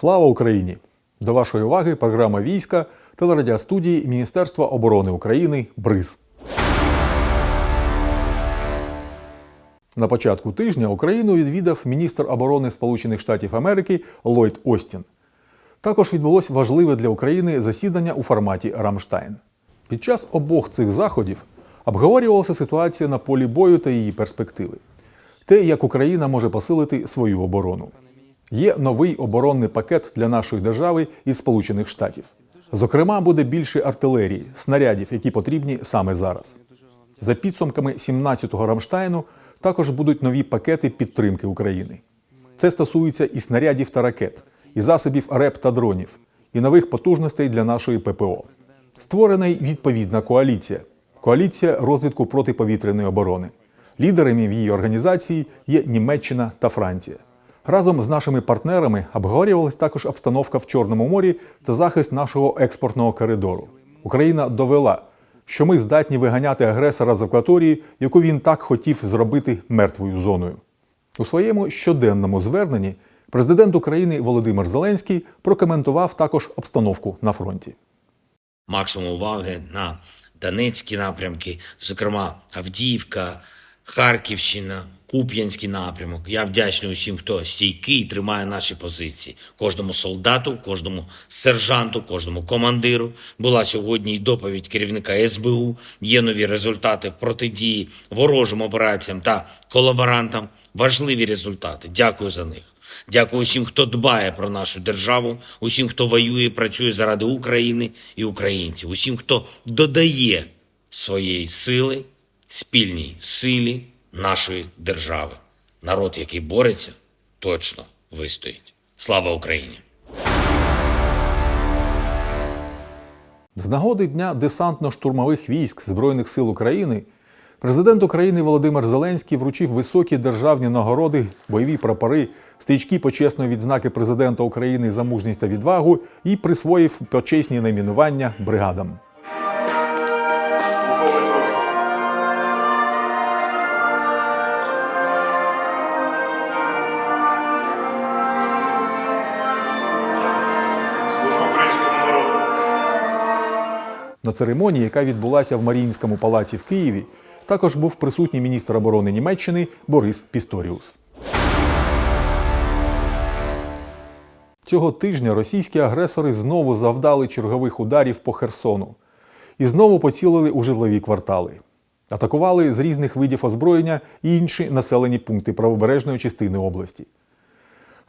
Слава Україні! До вашої уваги програма війська телерадіостудії Міністерства оборони України БРИЗ. На початку тижня Україну відвідав міністр оборони Сполучених Штатів Америки Ллойд Остін. Також відбулось важливе для України засідання у форматі Рамштайн. Під час обох цих заходів обговорювалася ситуація на полі бою та її перспективи. Те, як Україна може посилити свою оборону. Є новий оборонний пакет для нашої держави із Сполучених Штатів. Зокрема, буде більше артилерії, снарядів, які потрібні саме зараз. За підсумками 17-го Рамштайну також будуть нові пакети підтримки України. Це стосується і снарядів та ракет, і засобів РЕП та дронів, і нових потужностей для нашої ППО. Створена й відповідна коаліція коаліція розвитку протиповітряної оборони. Лідерами в її організації є Німеччина та Франція. Разом з нашими партнерами обговорювалась також обстановка в Чорному морі та захист нашого експортного коридору. Україна довела, що ми здатні виганяти агресора з акваторії, яку він так хотів зробити мертвою зоною. У своєму щоденному зверненні президент України Володимир Зеленський прокоментував також обстановку на фронті. максимум уваги на Донецькі напрямки, зокрема Авдіївка, Харківщина, Куп'янський напрямок. Я вдячний усім, хто стійкий, і тримає наші позиції. Кожному солдату, кожному сержанту, кожному командиру. Була сьогодні і доповідь керівника СБУ. Є нові результати в протидії ворожим операціям та колаборантам. Важливі результати. Дякую за них. Дякую усім, хто дбає про нашу державу, усім, хто воює, працює заради України і українців, усім, хто додає своєї сили, спільній силі нашої держави. Народ, який бореться, точно вистоїть. Слава Україні! З нагоди Дня десантно-штурмових військ Збройних сил України президент України Володимир Зеленський вручив високі державні нагороди, бойові прапори, стрічки почесної відзнаки президента України за мужність та відвагу і присвоїв почесні найменування бригадам. На церемонії, яка відбулася в Маріїнському палаці в Києві, також був присутній міністр оборони Німеччини Борис Пісторіус. Цього тижня російські агресори знову завдали чергових ударів по Херсону і знову поцілили у житлові квартали. Атакували з різних видів озброєння і інші населені пункти правобережної частини області.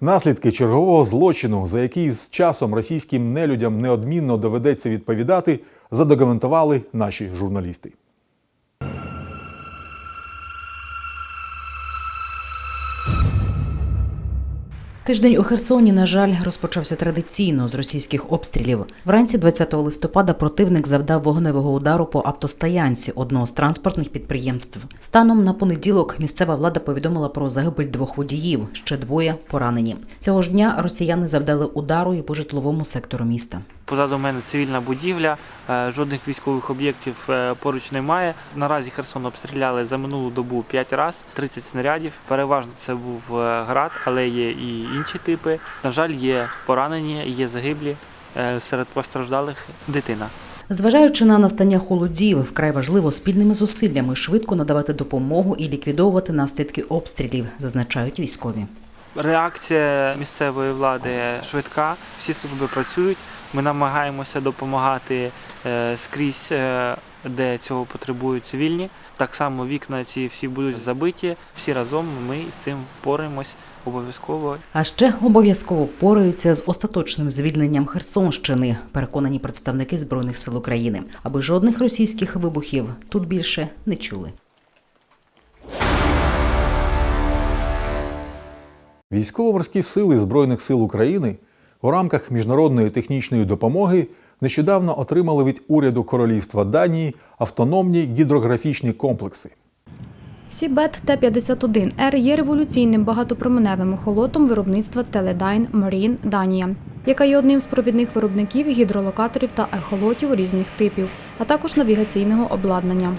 Наслідки чергового злочину, за який з часом російським нелюдям неодмінно доведеться відповідати, задокументували наші журналісти. Тиждень у Херсоні, на жаль, розпочався традиційно з російських обстрілів. Вранці 20 листопада противник завдав вогневого удару по автостоянці одного з транспортних підприємств. Станом на понеділок місцева влада повідомила про загибель двох водіїв, ще двоє поранені. Цього ж дня росіяни завдали удару і по житловому сектору міста. Позаду мене цивільна будівля, е, жодних військових об'єктів е, поруч немає. Наразі Херсон обстріляли за минулу добу 5 разів, 30 снарядів. Переважно це був е, град, але є і інші типи. На жаль, є поранені, є загиблі. Серед постраждалих дитина. Зважаючи на настання холодів, вкрай важливо спільними зусиллями швидко надавати допомогу і ліквідовувати наслідки обстрілів, зазначають військові. Реакція місцевої влади швидка, всі служби працюють. Ми намагаємося допомагати е, скрізь, е, де цього потребують цивільні. Так само вікна ці всі будуть забиті. Всі разом ми з цим впораємось обов'язково. А ще обов'язково впораються з остаточним звільненням Херсонщини, переконані представники збройних сил України, аби жодних російських вибухів тут більше не чули. Військово-морські сили Збройних сил України у рамках міжнародної технічної допомоги нещодавно отримали від уряду Королівства Данії автономні гідрографічні комплекси. Сібет Т-51Р є революційним багатопроменевим охолотом виробництва Teledyne Marine Данія, яка є одним з провідних виробників гідролокаторів та ехолотів різних типів, а також навігаційного обладнання.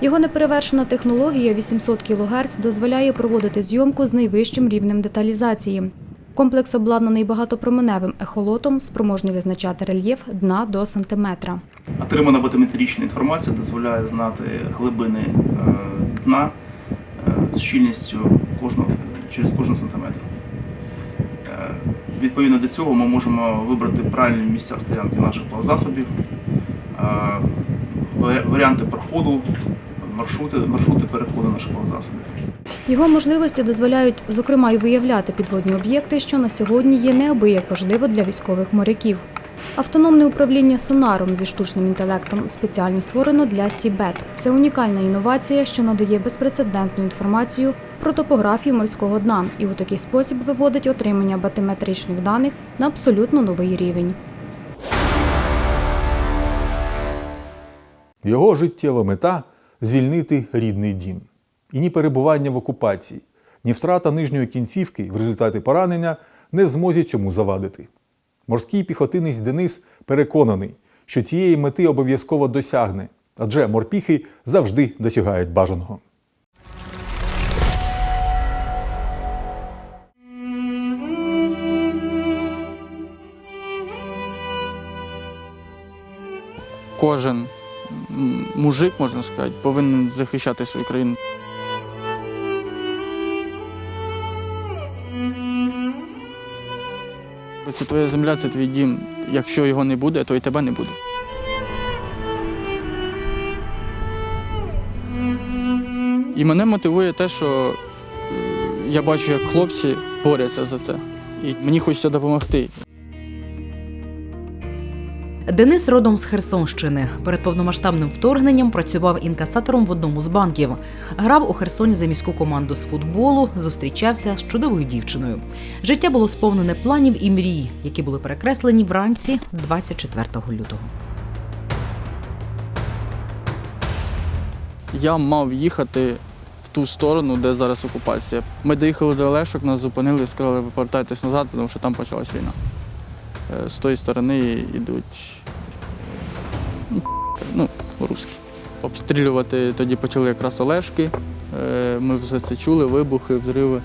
Його неперевершена технологія 800 кГц дозволяє проводити зйомку з найвищим рівнем деталізації. Комплекс обладнаний багатопроменевим ехолотом, спроможний визначати рельєф дна до сантиметра. Отримана батометрична інформація дозволяє знати глибини е, дна е, з щільністю кожного через кожен сантиметр. Е, Відповідно до цього ми можемо вибрати правильні місця стоянки наших плавзасобів, варіанти проходу, маршрути, маршрути переходу наших плавзасобів. Його можливості дозволяють, зокрема, і виявляти підводні об'єкти, що на сьогодні є неабияк важливо для військових моряків. Автономне управління сонаром зі штучним інтелектом спеціально створено для Сібет. Це унікальна інновація, що надає безпрецедентну інформацію про топографію морського дна і у такий спосіб виводить отримання батиметричних даних на абсолютно новий рівень. Його життєва мета звільнити рідний дім. І ні перебування в окупації, ні втрата нижньої кінцівки в результаті поранення не в змозі цьому завадити. Морський піхотинець Денис переконаний, що цієї мети обов'язково досягне, адже морпіхи завжди досягають бажаного. кожен мужик, можна сказати, повинен захищати свою країну. Це твоя земля, це твій дім. Якщо його не буде, то і тебе не буде. І мене мотивує те, що е, я бачу, як хлопці борються за це. І мені хочеться допомогти. Денис родом з Херсонщини. Перед повномасштабним вторгненням працював інкасатором в одному з банків. Грав у Херсоні за міську команду з футболу, зустрічався з чудовою дівчиною. Життя було сповнене планів і мрій, які були перекреслені вранці 24 лютого. Я мав їхати в ту сторону, де зараз окупація. Ми доїхали до Олешок, нас зупинили і сказали, ви повертайтесь назад, тому що там почалась війна. Е, З тої сторони йдуть ну, русські. Обстрілювати тоді почали якраз Олешки. Е, Ми все це чули, вибухи, взриви.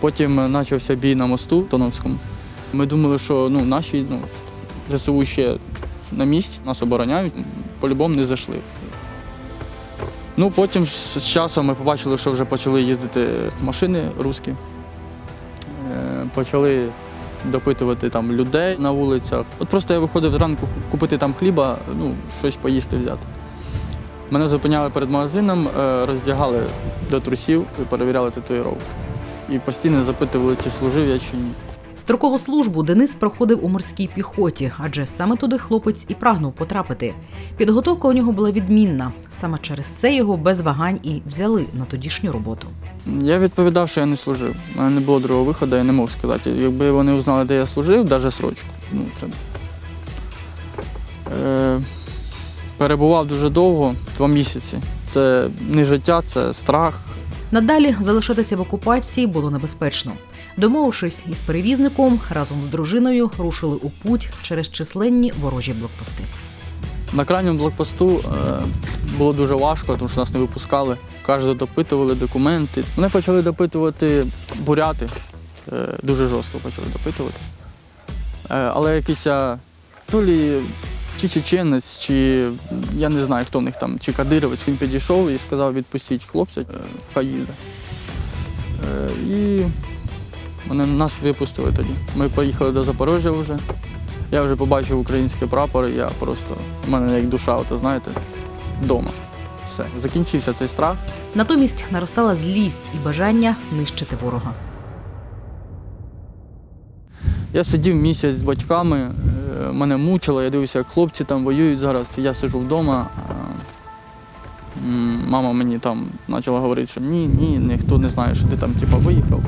Потім почався бій на мосту Тоновському. Ми думали, що ну, наші ну, ЗСУ ще на місці, нас обороняють, по-любому не зайшли. Ну, потім з з часом ми побачили, що вже почали їздити машини русські. Е, Почали допитувати там людей на вулицях. От просто я виходив зранку купити там хліба, ну, щось поїсти взяти. Мене зупиняли перед магазином, е, роздягали до трусів і перевіряли татуїровки. І постійно запитували, чи служив я чи ні. Строкову службу Денис проходив у морській піхоті, адже саме туди хлопець і прагнув потрапити. Підготовка у нього була відмінна. Саме через це його без вагань і взяли на тодішню роботу. Я відповідав, що я не служив. У мене не було другого виходу, я не мог сказати. Якби вони узнали, де я служив, навіть срочку. Ну, це... Е... Перебував дуже довго, два місяці. Це не життя, це страх. Надалі залишатися в окупації було небезпечно. Домовившись із перевізником, разом з дружиною рушили у путь через численні ворожі блокпости. На крайньому блокпосту е... було дуже важко, тому що нас не випускали. Кожного допитували документи. Мене почали допитувати буряти. Е... Дуже жорстко почали допитувати. Е... Але якийсь то лі чи чеченець, чи я не знаю, хто в них там, чи кадировець, він підійшов і сказав, відпустіть хлопця, хай їде. І вони нас випустили тоді. Ми поїхали до Запорожжя вже. Я вже побачив український прапор, і я просто, у мене як душа, ото, знаєте, вдома. Все, закінчився цей страх. Натомість наростала злість і бажання нищити ворога. Я сидів місяць з батьками, е, мене мучило, я дивився, як хлопці там воюють зараз. Я сиджу вдома. Мама мені там почала говорити, що ні, ні, ніхто не знає, що ти там типу, виїхав.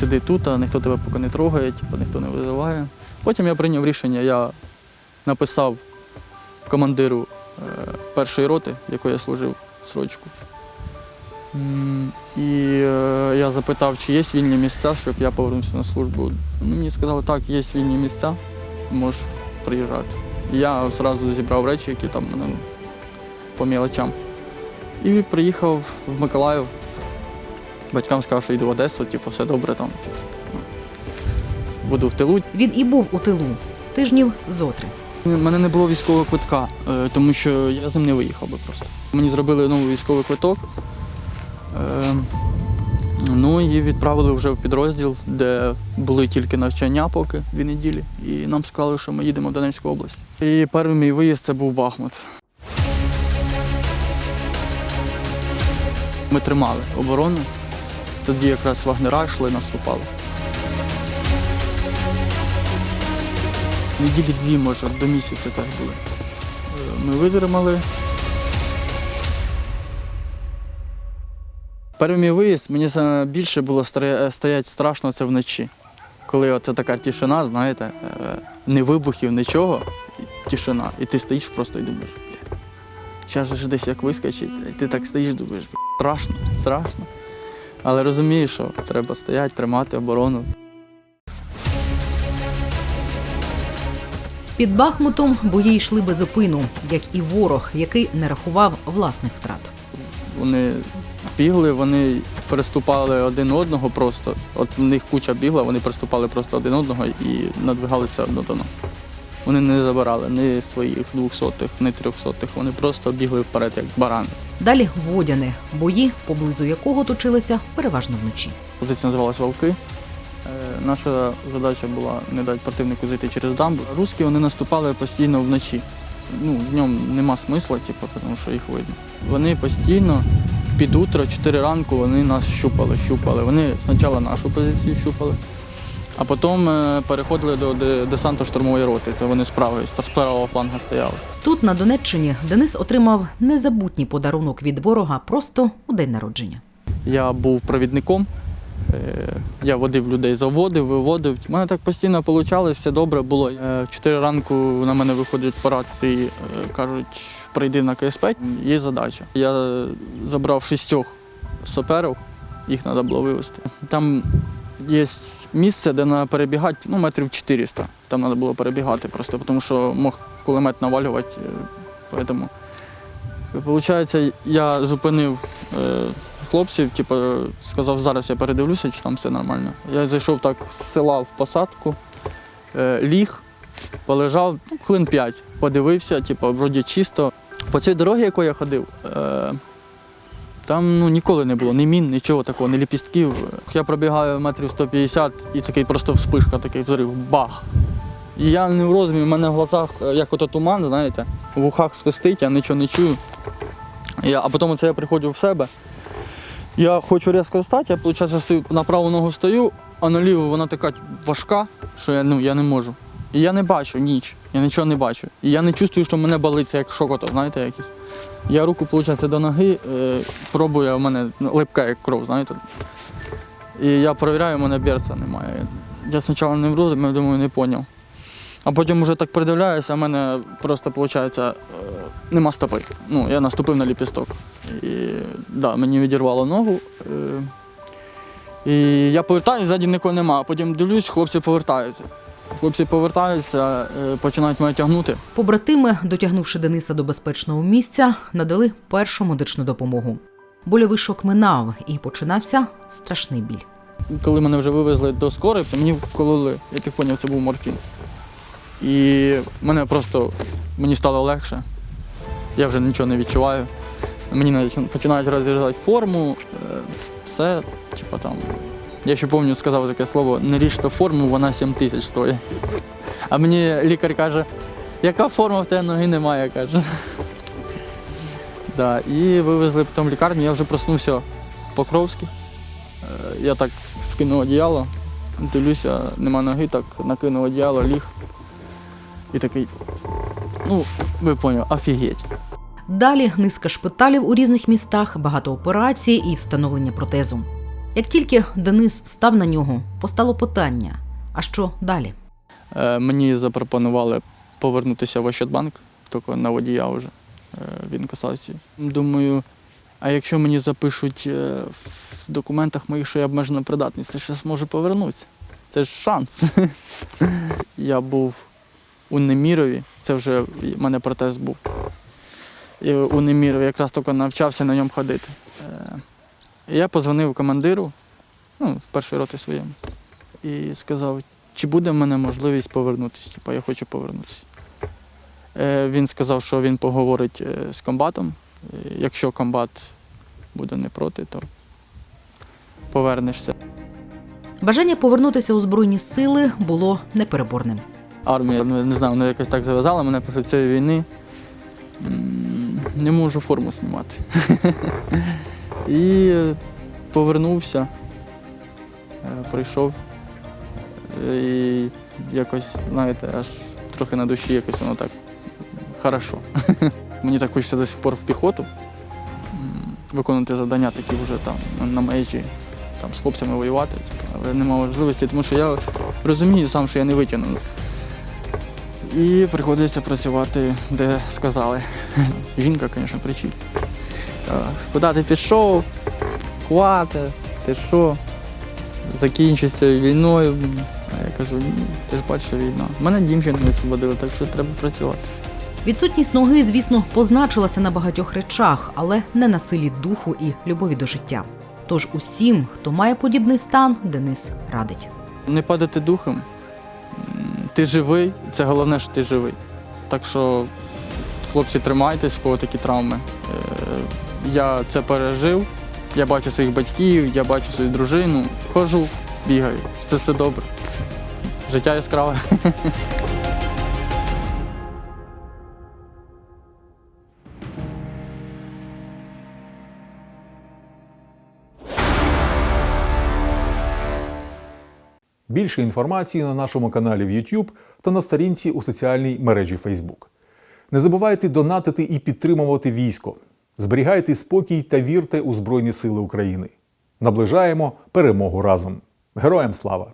Сиди тут, а ніхто тебе поки не трогає, типу, ніхто не визиває. Потім я прийняв рішення, я написав командиру е, першої роти, в якої я служив срочку. І е, я запитав, чи є вільні місця, щоб я повернувся на службу. Ну, Мені сказали, так, є вільні місця, можеш приїжджати. Я одразу зібрав речі, які там ну, по мілочам. І приїхав в Миколаїв. Батькам сказав, що йду в Одесу, типу, все добре там. Типу. буду в тилу. Він і був у тилу тижнів зотри. У мене не було військового квитка, е, тому що я з ним не виїхав би просто. Мені зробили новий військовий квиток. Е, Ну і відправили вже в підрозділ, де були тільки навчання поки дві неділі. І нам сказали, що ми їдемо в Донецьку область. І перший мій виїзд це був Бахмут. Ми тримали оборону. Тоді якраз вагнера йшли, наступали. Неділі дві, може, до місяця так були. Е, Ми витримали. Перший мій виїзд мені більше було стра- стоять страшно це вночі. Коли оце така тишина, знаєте, е, не вибухів, нічого, тишина. І ти стоїш просто і думаєш, бля, зараз же десь як вискочить, і ти так стоїш, думаєш, страшно, страшно. Але розумієш, що треба стояти, тримати оборону. Під Бахмутом бої йшли без зупину, як і ворог, який не рахував власних втрат. Вони бігли, вони переступали один одного просто. От в них куча бігла, вони переступали просто один одного і надвигалися одно до нас. Вони не забирали ні своїх двохсотих, ні трьохсотих. Вони просто бігли вперед, як барани. Далі водяне бої, поблизу якого точилися переважно вночі. Позиція називалась Вовки. Е, Наша задача була не дати противнику зайти через дамбу. Руські вони наступали постійно вночі. Ну, днем нема смисла, типу, тому що їх видно. Вони постійно під утро, 4 ранку, вони нас щупали, щупали. Вони спочатку нашу позицію щупали, а потім е, переходили до де- десанту штурмової роти. Це вони з правої, з правого фланга стояли. Тут, на Донеччині, Денис отримав незабутній подарунок від ворога просто у день народження. Я був провідником. е, Я водив людей, заводив, виводив. У мене так постійно вийшло, все добре було. Е, В 4 ранку на мене виходять по рації, кажуть, прийди на КСП, є задача. Я забрав шістьох саперів, їх треба було вивезти. Там є місце, де треба перебігати ну, метрів 400. Там треба було перебігати просто, тому що мог кулемет навалювати. е, Поэтому Получається, я зупинив е, хлопців, типу, сказав, зараз я передивлюся, чи там все нормально. Я зайшов так з села в посадку, е, ліг, полежав ну, хвилин 5, подивився, типу, вроді чисто. По цій дорогі, якою я ходив, там ну, ніколи не було ні мін, нічого такого, ні ліпістків. Я пробігаю метрів 150 і такий просто вспишка, такий взрив, бах. І я не в розумі, в мене в глазах, е, як ото туман, знаєте, в вухах свистить, я нічого не чую. Я, а потім це я приходжу в себе. Я хочу різко встати, я виходить, на праву ногу стою, а на ліву вона така важка, що я, ну, я не можу. І я не бачу ніч, я нічого не бачу. І я не чувствую, що мене болить, це як шокото, знаєте, якийсь. Я руку, виходить, до ноги, е, пробую, а в мене липка як кров, знаєте. І я перевіряю, у мене берця немає. Я спочатку не в розумі, думаю, не зрозумів. А потім вже так придивляюся, а в мене просто виходить, е, нема стопи. Ну, я наступив на ліпісток. І да, мені відірвало ногу. Е, і я повертаюся, ззаді нікого нема. А потім дивлюсь, хлопці повертаються. Хлопці повертаються, е, починають мене тягнути. Побратими, дотягнувши Дениса до безпечного місця, надали першу медичну допомогу. Больовий шок минав і починався страшний біль. Коли мене вже вивезли до скорої, мені вкололи, я так зрозумів, це був морфін. І мене просто мені стало легше. Я вже нічого не відчуваю. Мені починають розрізати форму, е, все, типу там. Я ще пам'ятаю, сказав таке слово, не ріжте форму, вона 7 тисяч стоїть. А мені лікар каже, яка форма в тебе ноги немає, каже. Да, і вивезли потім в лікарню, я вже проснувся в Покровській. Е, Я так скинув одіяло, дивлюся, нема ноги, так накинув одіяло, ліг. І такий, ну, ви поняли, офігеть. Далі низка шпиталів у різних містах, багато операцій і встановлення протезу. Як тільки Денис встав на нього, постало питання: а що далі? Е, Мені запропонували повернутися в Ощадбанк, тільки на водія вже е, в інкасації. Думаю, а якщо мені запишуть е, в документах моїх, що я обмежено придатний, це ще зможу повернутися. Це ж шанс. Я був у Немірові, це вже в мене протез був. І у Немірові якраз тільки навчався на ньому ходити. Я позвонив командиру, ну, першої роти своєму, і сказав, чи буде в мене можливість повернутися. Типа, я хочу повернутися. Е, він сказав, що він поговорить е, з комбатом. Е, Якщо комбат буде не проти, то повернешся. Бажання повернутися у збройні сили було непереборним. Армія, ну, не знаю, вона якось так зав'язала мене після цієї війни. Не можу форму знімати. І повернувся, е, прийшов. Е, І якось, знаєте, аж трохи на душі якось воно так хорошо. Мені так хочеться до сих пор в піхоту виконувати завдання такі вже там на- межі, там з хлопцями воювати, типу, але немає можливості, тому що я розумію сам, що я не витягну. І приходиться працювати, де сказали. Жінка, звісно, кричить. «Та, Куди ти пішов? Хвати, ти що? Закінчиться війною. А я кажу, ні, ти ж бачиш, війна. Мене дівчинку не освободили, так що треба працювати. Відсутність ноги, звісно, позначилася на багатьох речах, але не на силі духу і любові до життя. Тож усім, хто має подібний стан, Денис радить. Не падати духом. Ти живий, це головне, що ти живий. Так що, хлопці, тримайтесь, в кого такі травми. Я це пережив, я бачу своїх батьків, я бачу свою дружину, ходжу, бігаю. Це все добре. Життя яскраве. Більше інформації на нашому каналі в YouTube та на сторінці у соціальній мережі Facebook. Не забувайте донатити і підтримувати військо. Зберігайте спокій та вірте у Збройні Сили України. Наближаємо перемогу разом. Героям слава!